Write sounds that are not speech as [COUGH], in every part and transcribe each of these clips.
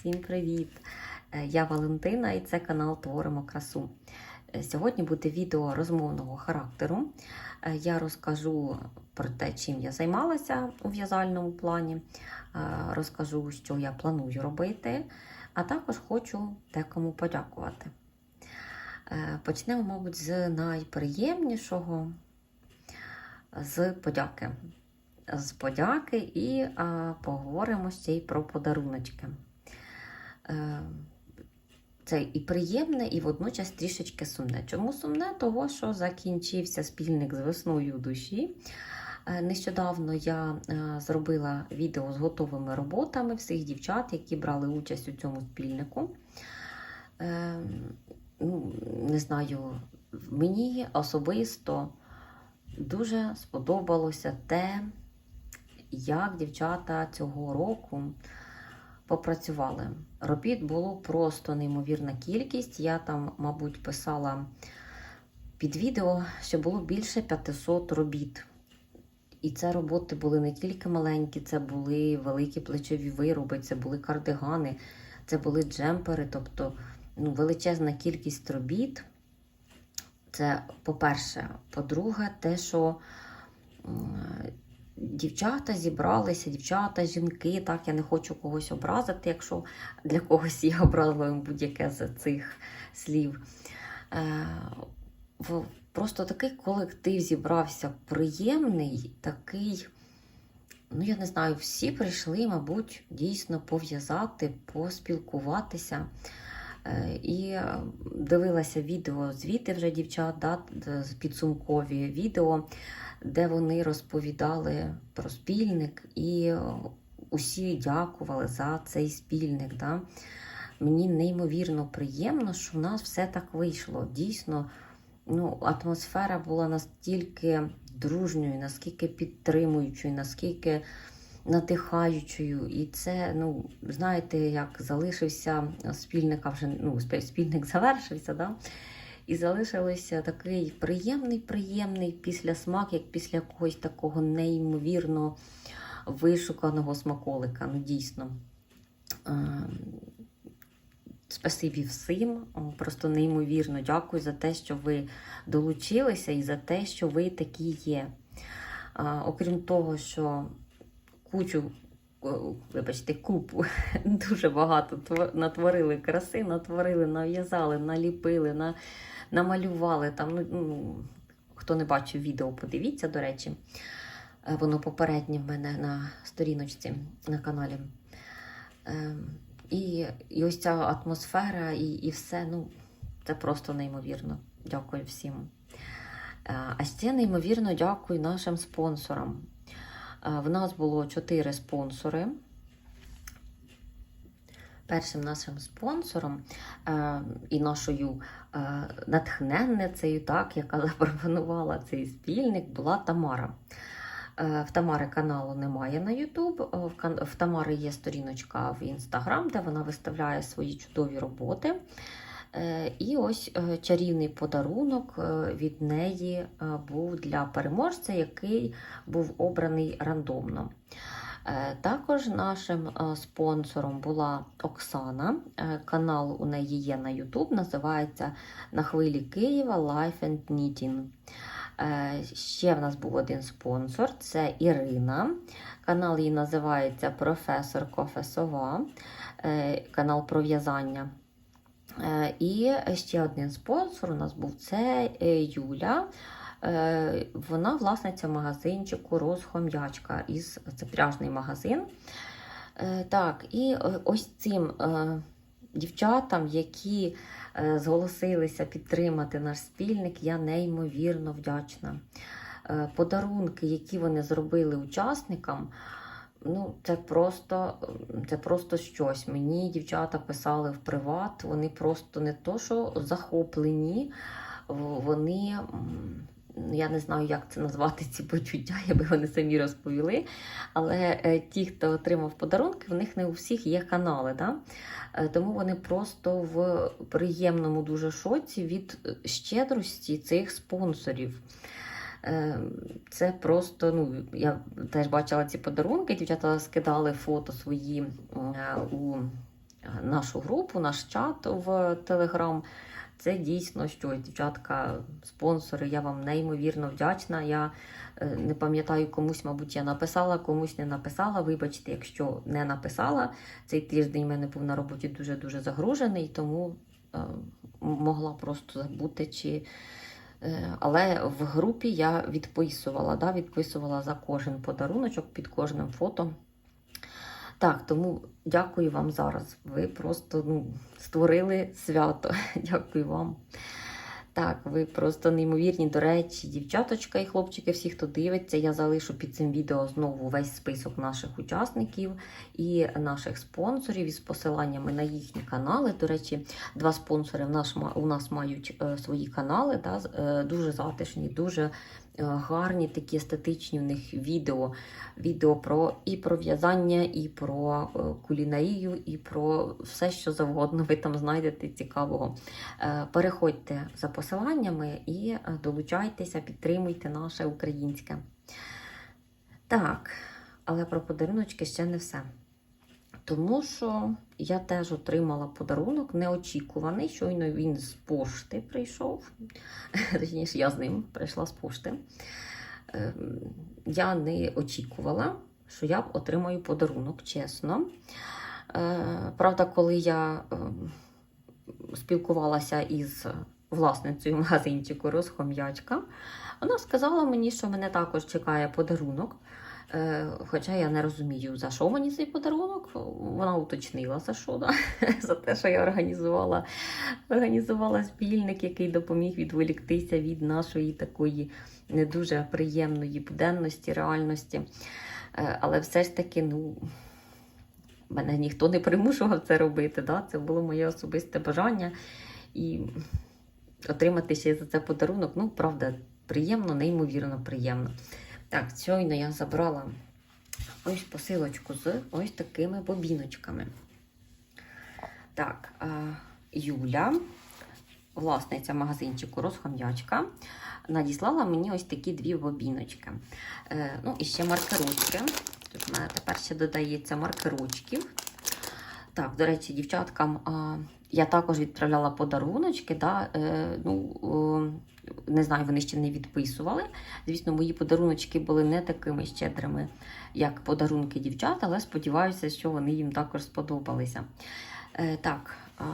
Всім привіт! Е, Я Валентина і це канал Творимо красу. Е, Сьогодні буде відео розмовного характеру. Е, Я розкажу про те, чим я займалася у в'язальному плані, розкажу, що я планую робити, а також хочу декому подякувати. Почнемо, мабуть, з найприємнішого з подяки. З подяки і поговоримо ще й про подаруночки. Е, це і приємне, і водночас трішечки сумне. Чому сумне? Того, що закінчився спільник з весною душі. Е, Нещодавно я е, зробила відео з готовими роботами всіх дівчат, які брали участь у цьому спільнику. Ну, Не знаю, мені особисто дуже сподобалося те, як дівчата цього року попрацювали. Робіт було просто неймовірна кількість. Я там, мабуть, писала під відео, що було більше 500 робіт. І це роботи були не тільки маленькі, це були великі плечові вироби, це були кардигани, це були джемпери, тобто ну, величезна кількість робіт. Це по-перше. По-друге, те, що дівчата зібралися, дівчата, жінки, так, я не хочу когось образити, якщо для когось я образливим будь-яке з цих слів. Е, Просто такий колектив зібрався приємний, такий, ну я не знаю, всі прийшли, мабуть, дійсно пов'язати, поспілкуватися. Е, І е, дивилася відео звіти вже дівчат, да, підсумкові відео, де вони розповідали про спільник і е, усі дякували за цей спільник. Да. Мені неймовірно приємно, що в нас все так вийшло. Дійсно, ну, атмосфера була настільки дружньою, наскільки підтримуючою, наскільки надихаючою. І це, ну, знаєте, як залишився спільника вже, ну, спільник завершився, да? і залишилося такий приємний, приємний післясмак, як після якогось такого неймовірно вишуканого смаколика. Ну, дійсно. Ем, Спасибі всім. Просто неймовірно дякую за те, що ви долучилися і за те, що ви такі є. Окрім того, що кучу, вибачте, купу [LAUGHS] дуже багато натворили краси, натворили, нав'язали, наліпили, на, намалювали. Там, ну, ну, хто не бачив відео, подивіться, до речі. Е, Воно попереднє в мене на сторіночці на каналі. Ем, і, і ось ця атмосфера, і, і все, ну, це просто неймовірно. Дякую всім. Е, А ще неймовірно дякую нашим спонсорам. Е, В нас було чотири спонсори. Першим нашим спонсором е, і нашою е, натхненницею, так, яка [LAUGHS] запропонувала цей спільник, була Тамара. Е, В Тамари каналу немає на YouTube. е, В В Тамари є сторіночка в Instagram, де вона виставляє свої чудові роботи. Е, І ось е, чарівний подарунок е, від неї був для переможця, який був обраний рандомно. Також нашим спонсором була Оксана. Канал у неї є на YouTube, називається На хвилі Києва Life and Knitting. Ще в нас був один спонсор це Ірина. Канал її називається Професор Кофесова, канал про в'язання. Е, І ще один спонсор у нас був це е, Юля. Е, Вона власниця магазинчику Розхом'ячка із це пряжний магазин. Так, і ось цим дівчатам, які зголосилися підтримати наш спільник, я неймовірно вдячна. Подарунки, які вони зробили учасникам, ну, це просто, це просто щось. Мені дівчата писали в приват, вони просто не то, що захоплені, вони. Я не знаю, як це назвати ці почуття, [LAUGHS] якби вони самі розповіли. Але е, ті, хто отримав подарунки, в них не у всіх є канали. Да? Е, Тому вони просто в приємному дуже шоці від щедрості цих спонсорів. Е, Це просто, ну, я теж бачила ці подарунки, дівчата скидали фото свої е, у нашу групу, наш чат в Телеграм. Це дійсно щось, дівчатка, спонсори. Я вам неймовірно вдячна. Я е, не пам'ятаю, комусь, мабуть, я написала, комусь не написала. Вибачте, якщо не написала. Цей тиждень в мене був на роботі дуже-дуже загружений, тому могла просто забути. чи... Е, Але в групі я відписувала, да, відписувала за кожен подаруночок під кожним фото. Так, тому дякую вам зараз. Ви просто ну, створили свято. [LAUGHS] Дякую вам. Так, ви просто неймовірні. До речі, дівчаточка і хлопчики, всі, хто дивиться, я залишу під цим відео знову весь список наших учасників і наших спонсорів із посиланнями на їхні канали. До речі, два спонсори в нас, у нас мають е, свої канали, та, з- е, дуже затишні, дуже гарні, такі естетичні у них відео. Відео про і про в'язання, і про е, кулінарію, і про все, що завгодно ви там знайдете цікавого. Е, Переходьте за посиланнями і е, долучайтеся, підтримуйте наше українське. Так, але про подаруночки ще не все. Тому що я теж отримала подарунок неочікуваний. Щойно він з пошти прийшов. [LAUGHS] Точніше, я з ним прийшла з пошти. Ем, Я не очікувала, що я отримаю подарунок, чесно. Е, Правда, коли я ем, спілкувалася із власницею магазинчику Розхом'ячка, вона сказала мені, що мене також чекає подарунок. Е, Хоча я не розумію, за що мені цей подарунок. Вона уточнила за що, да? [LAUGHS] за те, що я організувала, організувала спільник, який допоміг відволіктися від нашої такої не дуже приємної буденності, реальності. Е, Але все ж таки, ну, мене ніхто не примушував це робити. Да? Це було моє особисте бажання. І отримати ще за це подарунок, ну, правда, приємно, неймовірно приємно. Так, щойно я забрала ось посилочку з ось такими бобіночками. Так, Юля, власниця магазинчику Розхом'ячка, надіслала мені ось такі дві бобіночки. Е, ну, і ще маркерочки. Тут в мене тепер ще додається маркерочків. Так, до речі, дівчаткам я також відправляла подаруночки. Да, е, ну, о, не знаю, вони ще не відписували. Звісно, мої подаруночки були не такими щедрими, як подарунки дівчат, але сподіваюся, що вони їм також сподобалися. Е, так, а,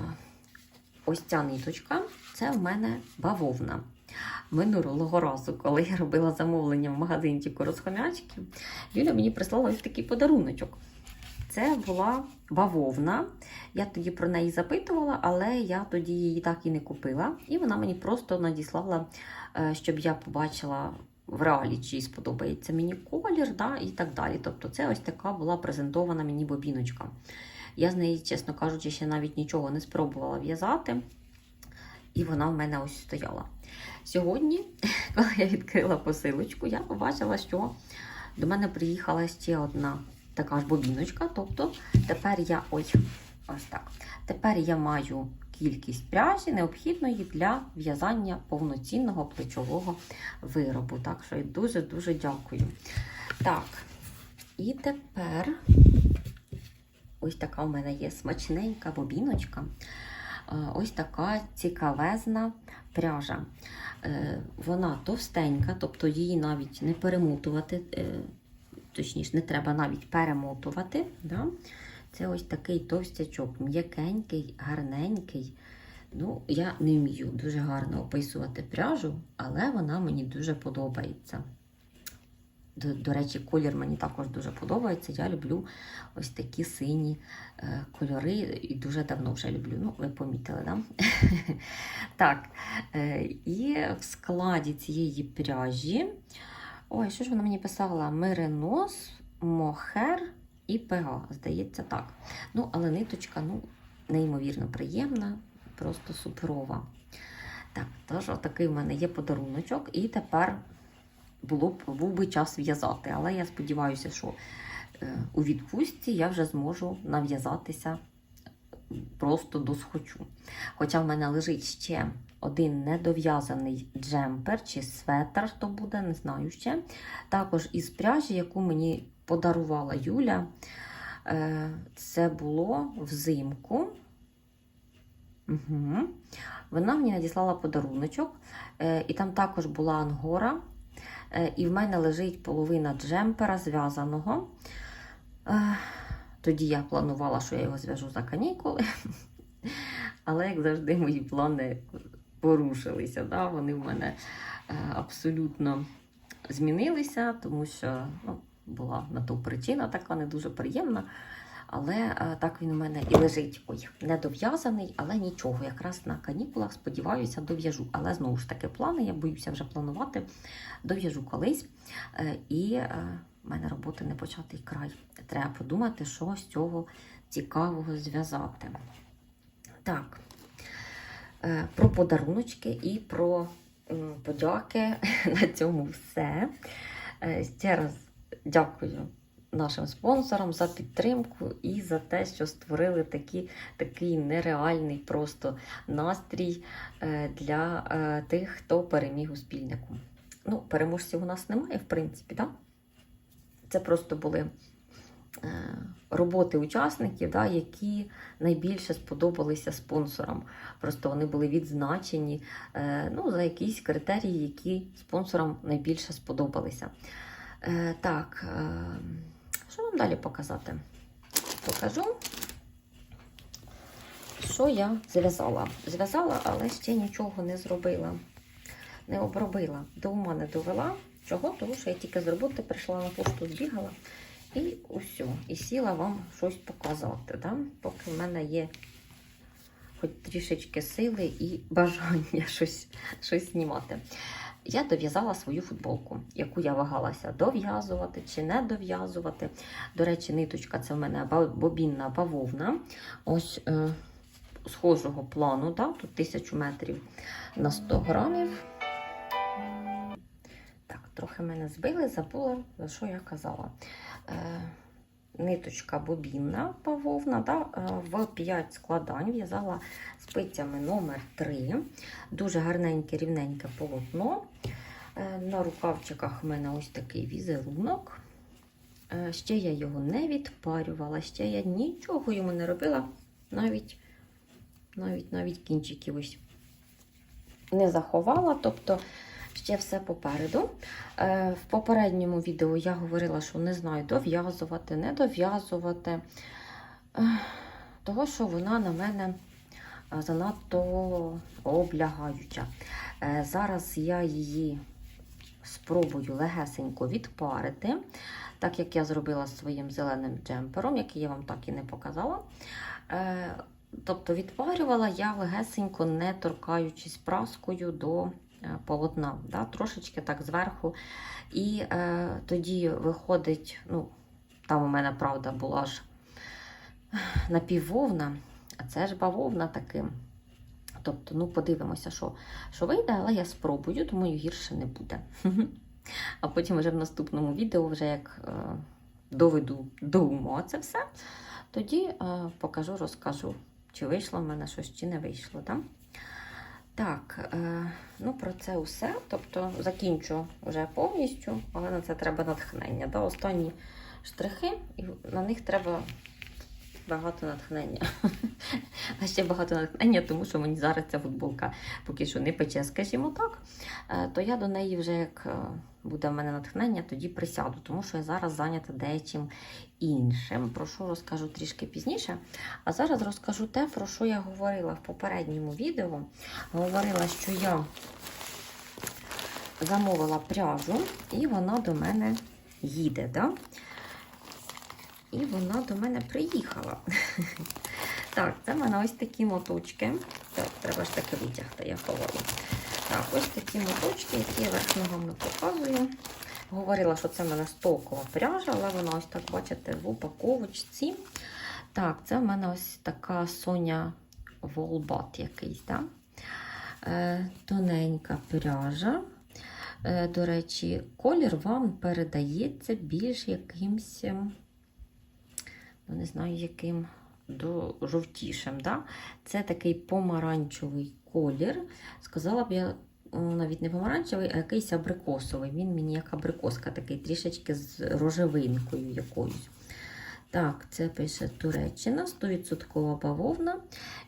ось ця ниточка це в мене бавовна. Минулого разу, коли я робила замовлення в магазинчику розхомячки, Юля мені прислала ось такий подаруночок. Це була бавовна. Я тоді про неї запитувала, але я тоді її так і не купила. І вона мені просто надіслала, е, щоб я побачила в реалі, чи сподобається мені колір, да, і так далі. Тобто, це ось така була презентована мені бобіночка. Я з неї, чесно кажучи, ще навіть нічого не спробувала в'язати. І вона в мене ось стояла. Сьогодні, [LAUGHS] коли я відкрила посилочку, я побачила, що до мене приїхала ще одна така ж бобіночка. Тобто тепер я ой, ось так. Тепер я маю кількість пряжі, необхідної для в'язання повноцінного плечового виробу. Так що я дуже-дуже дякую. Так, і тепер ось така в мене є смачненька бобіночка. Е, Ось така цікавезна пряжа. Е, Вона товстенька, тобто її навіть не перемотувати, е, точніше, не треба навіть перемотувати. Да? Це ось такий товстячок, м'якенький, гарненький. Ну, я не вмію дуже гарно описувати пряжу, але вона мені дуже подобається. До, до речі, колір мені також дуже подобається. Я люблю ось такі сині е, кольори і дуже давно вже люблю. Ну, ви помітили, да? [LAUGHS] так. Е, і в складі цієї пряжі. Ой, що ж вона мені писала? Меринос, мохер і ПГ. Здається, так. Ну, але ниточка, ну, неймовірно приємна, просто суперова. Так, тож отакий в мене є подаруночок, і тепер було б був би час в'язати. Але я сподіваюся, що е, у відпустці я вже зможу нав'язатися просто до схочу. Хоча в мене лежить ще один недов'язаний джемпер чи светр, то буде, не знаю ще. Також із пряжі, яку мені подарувала Юля. Е, Це було взимку. Угу. Вона мені надіслала подаруночок, е, і там також була ангора. Е, І в мене лежить половина джемпера зв'язаного. Тоді я планувала, що я його зв'яжу за канікули. [LAUGHS] Але, як завжди, мої плани порушилися. Да? Вони в мене е, абсолютно змінилися, тому що ну, була на то причина така не дуже приємна. Але е, так він у мене і лежить. Ой, не дов'язаний, але нічого. Якраз на канікулах сподіваюся, дов'яжу. Але знову ж таки, плани, я боюся вже планувати. Дов'яжу колись. Е, і в мене роботи не початий край. Треба подумати, що з цього цікавого зв'язати. Так, про подаруночки і про подяки. [LAUGHS] На цьому все. Е, Ще раз дякую нашим спонсорам за підтримку і за те, що створили такі, такий нереальний просто настрій е, для е, тих, хто переміг у спільнику. Ну, переможців у нас немає, в принципі, так? Це просто були е, роботи учасників, да, які найбільше сподобалися спонсорам. Просто вони були відзначені е, ну, за якісь критерії, які спонсорам найбільше сподобалися. Е, так, е, що вам далі показати? Покажу, що я зв'язала. Зв'язала, але ще нічого не зробила, не обробила. До ума не довела. Чого? Тому що я тільки з роботи прийшла на пошту, збігала і усьо. І сіла вам щось показати. Да? Поки в мене є хоч трішечки сили і бажання [LAUGHS] щось, щось знімати. Я дов'язала свою футболку, яку я вагалася дов'язувати чи не дов'язувати. До речі, ниточка це в мене бобінна бавовна. Ось е, схожого плану, да? тут 1000 метрів на 100 грамів. Так, трохи мене збили, забула, за що я казала. Е, ниточка бобінна бавовна, да? е, в 5 складань в'язала спицями номер 3 Дуже гарненьке, рівненьке полотно. Е, На рукавчиках в мене ось такий візерунок. Ще я його не відпарювала, ще я нічого йому не робила, навіть, навіть, навіть кінчиків ось не заховала, тобто ще все попереду. Е, В попередньому відео я говорила, що не знаю, дов'язувати, не дов'язувати, Е, того, що вона на мене е, занадто облягаюча. Зараз я її спробую легесенько відпарити, так як я зробила з своїм зеленим джемпером, який я вам так і не показала. Тобто відпарювала я легесенько, не торкаючись праскою до полотна, да, трошечки так зверху. І е, тоді виходить, ну, там у мене, правда, була ж напіввовна, а це ж бавовна таким. Тобто, ну, подивимося, що, що вийде, але я спробую, думаю, гірше не буде. [LAUGHS] А потім вже в наступному відео, вже як е, доведу до ума це все, тоді е, покажу, розкажу, чи вийшло в мене щось, чи не вийшло. Да? Так, е, ну про це все. Тобто закінчу вже повністю, але на це треба натхнення. Да? Останні штрихи, і на них треба багато натхнення. А ще багато натхнення, тому що мені зараз ця футболка поки що не пече, скажімо так. Е, То я до неї вже як е, буде в мене натхнення, тоді присяду, тому що я зараз зайнята деячим іншим. Про що розкажу трішки пізніше. А зараз розкажу те, про що я говорила в попередньому відео. Говорила, що я замовила пряжу, і вона до мене їде. Да? І вона до мене приїхала. [LAUGHS] Так, це в мене ось такі моточки. Так, треба ж таки витягти, я ховаю. Так, ось такі моточки, які я верх ногами показую. Говорила, що це в мене стокова пряжа, але вона ось так, бачите, в упаковочці. Так, це в мене ось така Соня Волбат якийсь, так? Е, тоненька пряжа. Е, до речі, колір вам передається більш якимсь, ем, ну не знаю, яким до жовтішим. Да? Це такий помаранчевий колір. Сказала б я навіть не помаранчевий, а якийсь абрикосовий. Він мені як абрикоска, такий трішечки з рожевинкою якоюсь. Так, це пише Туреччина, 100% бавовна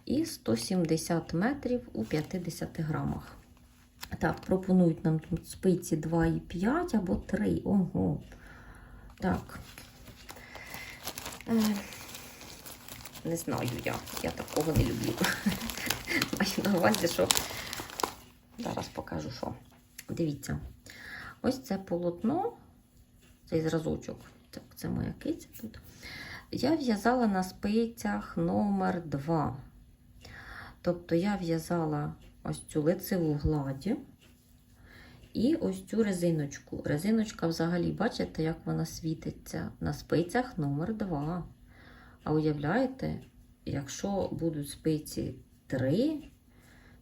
і 170 метрів у 50 грамах. Так, пропонують нам тут спиці 2,5 або 3. Ого. Так. Не знаю я. Я такого не люблю. [LAUGHS] Маю на увазі, що. Зараз покажу, що. Дивіться. Ось це полотно, цей зразочок. Так, це моя киця тут. Я в'язала на спицях номер 2. Тобто я в'язала ось цю лицеву гладі і ось цю резиночку. Резиночка взагалі, бачите, як вона світиться на спицях номер 2. А уявляєте, якщо будуть спиці 3,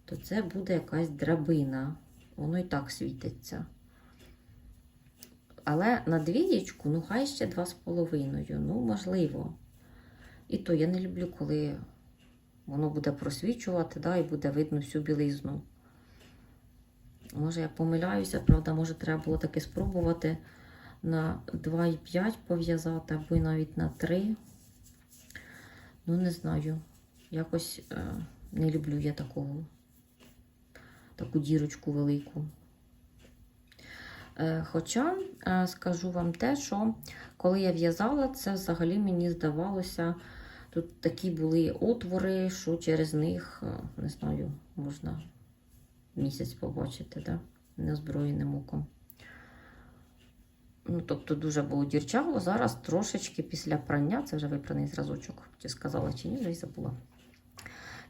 то це буде якась драбина. Воно і так світиться. Але на двієчку, ну хай ще 2,5. Ну, можливо. І то я не люблю, коли воно буде просвічувати, да, і буде видно всю білизну. Може, я помиляюся, правда, може, треба було таки спробувати на 2,5 пов'язати, або навіть на 3. Ну, не знаю. Якось е, не люблю я такого. Таку дірочку велику. Е, Хоча е, скажу вам те, що коли я в'язала, це взагалі мені здавалося, тут такі були отвори, що через них, е, не знаю, можна місяць побачити, да? неозброєним оком. Ну, тобто дуже було дірчаво. Зараз трошечки після прання, це вже випраний зразочок, чи сказала, чи ні, вже й забула.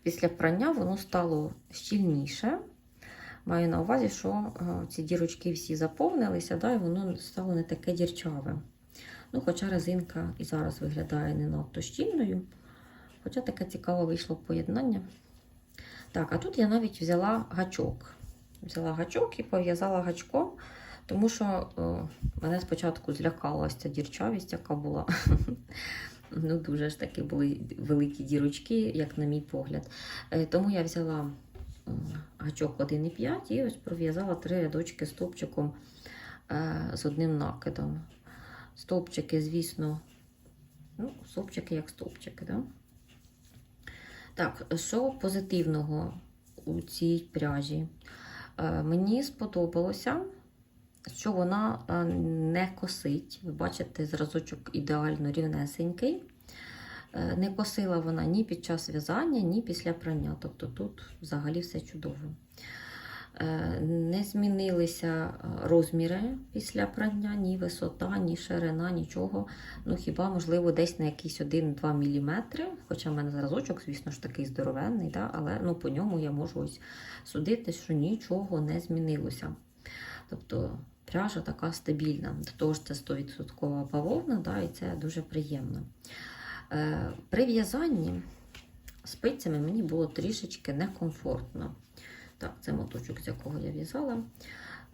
Після прання воно стало щільніше. Маю на увазі, що е, ці дірочки всі заповнилися, да, і воно стало не таке дірчаве. Ну, Хоча резинка і зараз виглядає не надто щільною. Хоча таке цікаве вийшло поєднання. Так, а тут я навіть взяла гачок. Взяла гачок і пов'язала гачком, тому що е, мене спочатку злякала ця дірчавість, яка була. [LAUGHS] Ну, дуже ж таки були великі дірочки, як на мій погляд. Е, тому я взяла гачок 1,5 і ось пров'язала три рядочки стовпчиком е, з одним накидом. Стовпчики, звісно, ну, стовпчики як стовпчики. Да? Так, що позитивного у цій пряжі? Е, Мені сподобалося, що вона е, не косить. Ви бачите, зразочок ідеально рівнесенький. Е, Не косила вона ні під час в'язання, ні після прання. Тобто тут взагалі все чудово. Е, Не змінилися е, розміри після прання, ні висота, ні ширина, нічого. Ну, хіба, можливо, десь на якісь 1-2 мм. Хоча в мене зразочок, звісно ж, такий здоровенний, да? але ну, по ньому я можу ось судити, що нічого не змінилося. Тобто пряжа така стабільна. До того ж, це 100% бавовна, да? і це дуже приємно. Е, При в'язанні спицями мені було трішечки некомфортно. Так, це моточок, з якого я в'язала.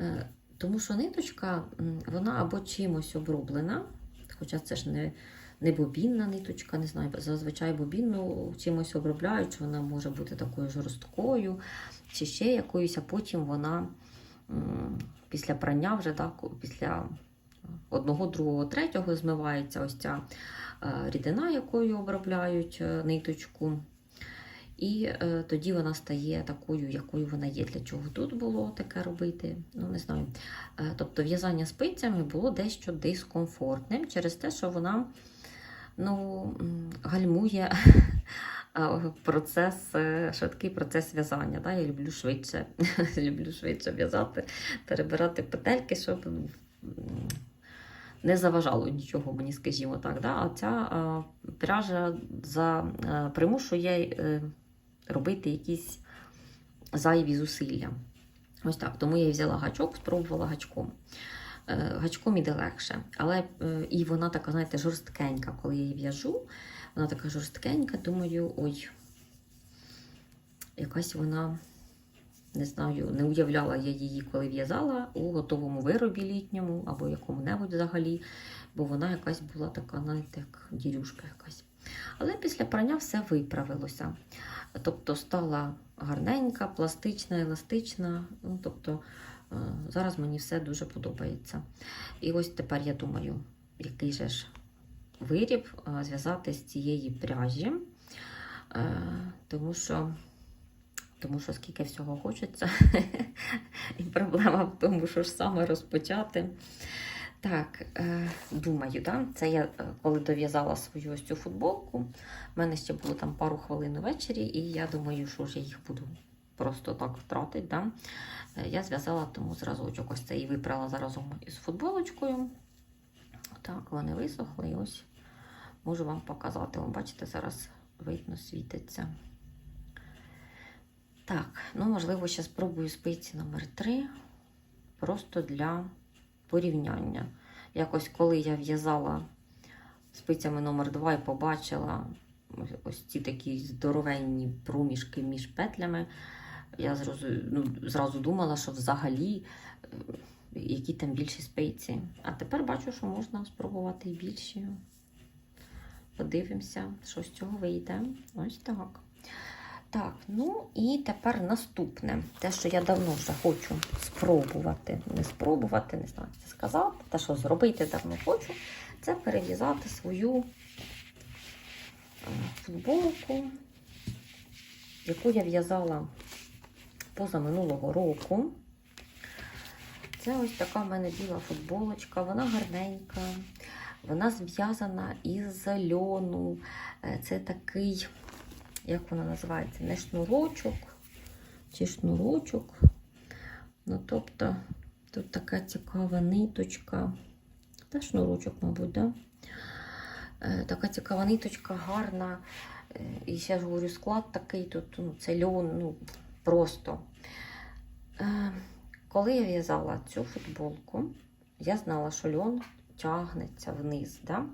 Е, Тому що ниточка, вона або чимось оброблена, хоча це ж не, не бобінна ниточка, не знаю, зазвичай бобінну чимось обробляють, вона може бути такою жорсткою, чи ще якоюсь, а потім вона після прання вже так, після одного, другого, третього змивається ось ця е, рідина, якою обробляють е, ниточку. І е, тоді вона стає такою, якою вона є. Для чого тут було таке робити? Ну, не знаю. Е, тобто в'язання спицями було дещо дискомфортним через те, що вона ну, гальмує [LAUGHS] е, процес, е, швидкий процес в'язання. Да? Я люблю швидше, [LAUGHS] люблю швидше в'язати, перебирати петельки, щоб не заважало нічого мені, скажімо так. Да? А ця е, пряжа за, е, примушує е, робити якісь зайві зусилля. Ось так. Тому я взяла гачок, спробувала гачком. Е, Гачком іде легше. Але е, і вона така, знаєте, жорсткенька, коли я її в'яжу. Вона така жорсткенька, думаю, ой, якась вона, не знаю, не уявляла я її, коли в'язала у готовому виробі літньому або якому-небудь взагалі, бо вона якась була така, знаєте, як дірюшка якась. Але після прання все виправилося. Тобто стала гарненька, пластична, еластична. Ну, тобто е, зараз мені все дуже подобається. І ось тепер я думаю, який же ж виріб е, зв'язати з цієї пряжі, е, тому що, тому що скільки всього хочеться, [LAUGHS] і проблема в тому, що ж саме розпочати. Так, е, думаю, да? це я е, коли дов'язала свою ось цю футболку. У мене ще було там пару хвилин ввечері, і я думаю, що вже їх буду просто так втратити. Да? Е, Я зв'язала тому зразочок. Ось це і випрала заразом із футболочкою. Так, вони висохли і ось можу вам показати. Ви бачите, зараз видно світиться. Так, ну можливо, ще спробую спиці номер 3 просто для порівняння. Якось коли я в'язала спицями номер 2 і побачила ось ці такі здоровенні проміжки між петлями, я зразу, ну, зразу думала, що взагалі е, які там більші спиці. А тепер бачу, що можна спробувати і більші. Подивимося, що з цього вийде. Ось так. Так, ну і тепер наступне. Те, що я давно вже хочу спробувати. Не спробувати, не знаю, це сказати. Те, що зробити давно хочу, це перев'язати свою е, футболку, яку я в'язала позаминулого року. Це ось така в мене біла футболочка, вона гарненька, вона зв'язана із льону. Е, Це такий, як вона називається, не шнурочок чи шнурочок. Ну, тобто, тут така цікава ниточка. Та шнурочок, мабуть, да? Е, Така цікава ниточка, гарна. Е, І ще ж говорю, склад такий, тут ну, це льон, ну, просто. Е, Коли я в'язала цю футболку, я знала, що льон тягнеться вниз. Да?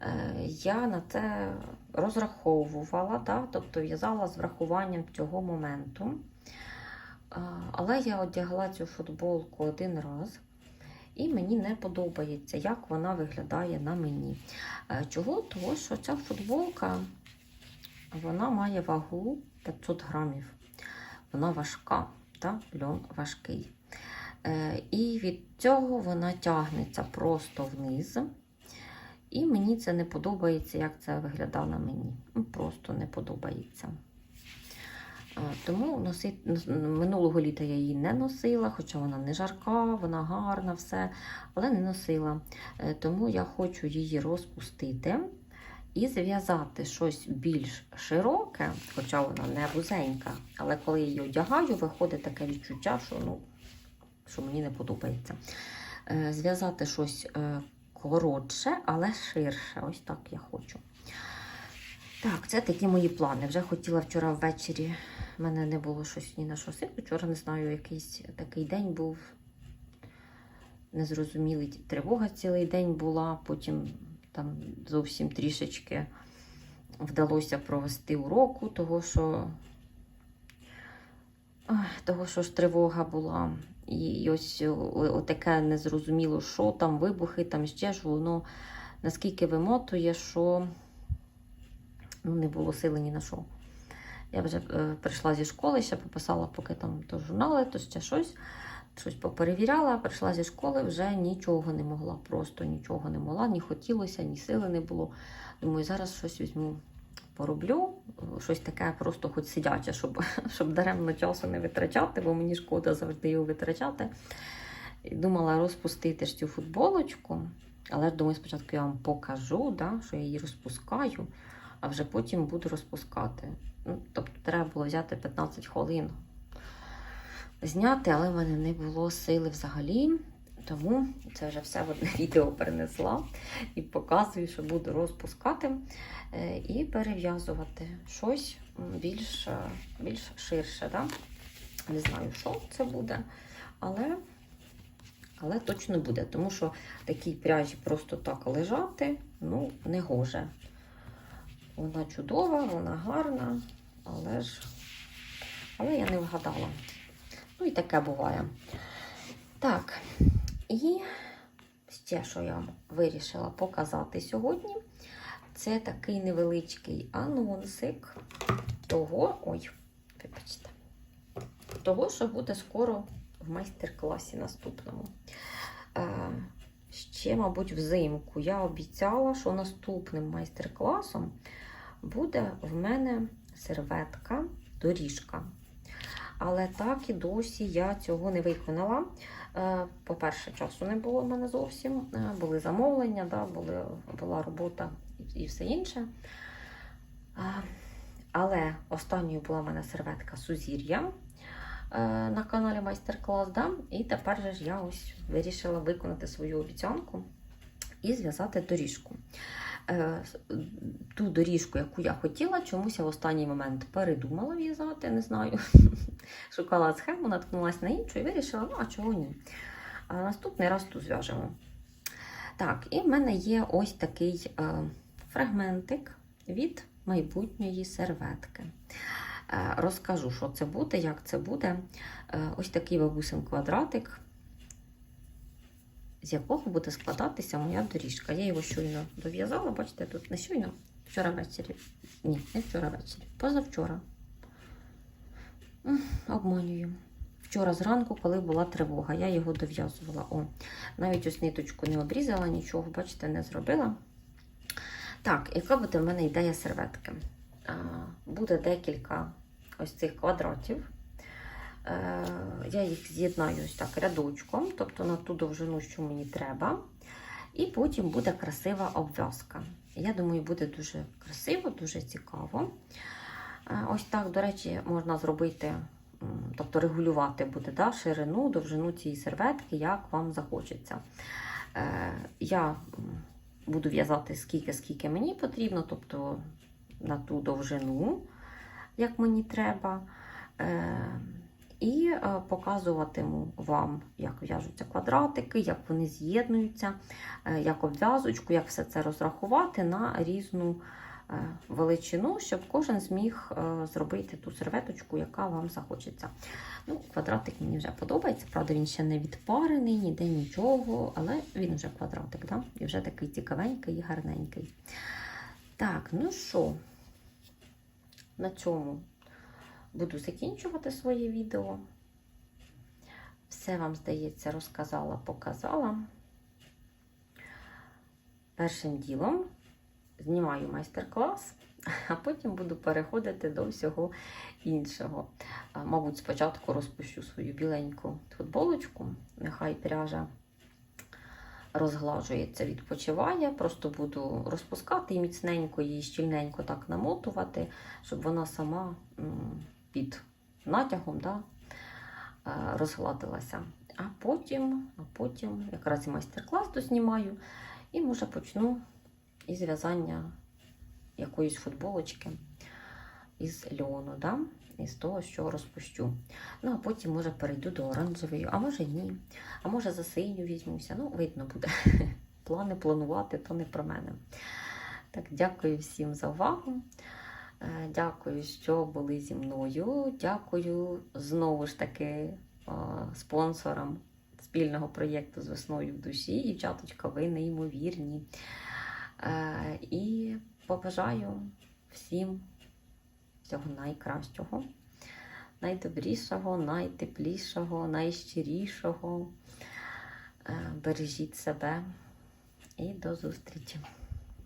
Е, Я на це розраховувала, да? тобто в'язала з врахуванням цього моменту. Е, Але я одягла цю футболку один раз, і мені не подобається, як вона виглядає на мені. Е, Чого? Тому що ця футболка вона має вагу 500 грамів. Вона важка, та? льон важкий. І від цього вона тягнеться просто вниз. І мені це не подобається, як це виглядає на мені. Ну, Просто не подобається. Тому носити, минулого літа я її не носила, хоча вона не жарка, вона гарна, все, але не носила. Е, Тому я хочу її розпустити і зв'язати щось більш широке, хоча вона не вузенька. Але коли я її одягаю, виходить таке відчуття, що, ну, що мені не подобається. Е, Зв'язати щось е, коротше, але ширше. Ось так я хочу. Так, це такі мої плани. Вже хотіла вчора ввечері. У мене не було щось ні на що. Вчора не знаю, якийсь такий день був незрозумілий. Тривога цілий день була, потім там зовсім трішечки вдалося провести уроку, того що, того, що ж тривога була. І, ось о- таке незрозуміло, що там, вибухи, там ще ж воно наскільки вимотує, що ну, не було сили ні на що. Я вже е, прийшла зі школи, ще пописала, поки там то журнали, то ще щось. Щось поперевіряла, прийшла зі школи, вже нічого не могла, просто нічого не могла, ні хотілося, ні сили не було. Думаю, зараз щось візьму, пороблю, щось таке просто хоч сидяче, щоб, [LAUGHS] щоб даремно часу не витрачати, бо мені шкода завжди його витрачати. І думала розпустити ж цю футболочку, але ж думаю, спочатку я вам покажу, да, що я її розпускаю, а вже потім буду розпускати. Ну, тобто треба було взяти 15 хвилин зняти, але в мене не було сили взагалі. Тому це вже все в одне [LAUGHS] відео перенесла і показую, що буду розпускати е, і перев'язувати щось більш, е, більш ширше. Да? Не знаю, що це буде, але, але точно буде, тому що такій пряжі просто так лежати ну, не гоже. Вона чудова, вона гарна, але ж але я не вгадала. Ну і таке буває. Так, і ще, що я вам вирішила показати сьогодні, це такий невеличкий анонсик того, ой, вибачте, того, що буде скоро в майстер-класі наступному. Е, ще, мабуть, взимку. Я обіцяла, що наступним майстер-класом буде в мене серветка, доріжка. Але так і досі я цього не виконала. Е, По-перше, часу не було в мене зовсім. Е, Були замовлення, да, були, була робота і все інше. Е, Але останньою була в мене серветка Сузір'я на каналі Майстер-клас. Да? І тепер ж я ось вирішила виконати свою обіцянку і зв'язати доріжку. Е, Ту доріжку, яку я хотіла, чомусь я в останній момент передумала в'язати, не знаю. [LAUGHS] Шукала схему, наткнулася на іншу і вирішила, ну а чого ні. А наступний раз ту зв'яжемо. Так, і в мене є ось такий е, фрагментик від майбутньої серветки. Е, розкажу, що це буде, як це буде. Е, ось такий бабусин квадратик, з якого буде складатися моя доріжка. Я його щойно дов'язала, бачите, тут не щойно, вчора ввечері. Ні, не вчора ввечері, позавчора. Обманюю. Вчора зранку, коли була тривога, я його дов'язувала. О, навіть ось ниточку не обрізала, нічого, бачите, не зробила. Так, яка буде в мене ідея серветки? Буде декілька ось цих квадратів. Е, Я їх з'єднаю ось так рядочком, тобто на ту довжину, що мені треба. І потім буде красива обв'язка. Я думаю, буде дуже красиво, дуже цікаво. Е, Ось так, до речі, можна зробити, тобто регулювати буде да, ширину, довжину цієї серветки, як вам захочеться. Е, Я буду в'язати скільки, скільки мені потрібно, тобто на ту довжину, як мені треба. І е, показуватиму вам, як в'яжуться квадратики, як вони з'єднуються, е, як обв'язочку, як все це розрахувати на різну е, величину, щоб кожен зміг зробити ту серветочку, яка вам захочеться. Ну, Квадратик мені вже подобається, правда, він ще не відпарений, ніде нічого, але він вже квадратик, да? і вже такий цікавенький і гарненький. Так, ну що, на цьому буду закінчувати своє відео. Все вам, здається, розказала, показала. Першим ділом знімаю майстер-клас, а потім буду переходити до всього іншого. Мабуть, спочатку розпущу свою біленьку футболочку, нехай пряжа розглажується, відпочиває. Просто буду розпускати і міцненько її щільненько так намотувати, щоб вона сама під натягом да, е, розгладилася. А потім, а потім якраз і майстер-клас дознімаю, і може почну із в'язання якоїсь футболочки із льону, да? із того, що розпущу. Ну, а потім, може, перейду до оранжевої, а може ні. А може за синю візьмуся. Ну, видно буде. [LAUGHS] Плани планувати, то не про мене. Так, дякую всім за увагу. Е, Дякую, що були зі мною. Дякую знову ж таки е, спонсорам спільного проєкту з весною в душі. Дівчаточка, ви неймовірні. Е, І побажаю всім всього найкращого, найдобрішого, найтеплішого, найщирішого. Бережіть себе і до зустрічі!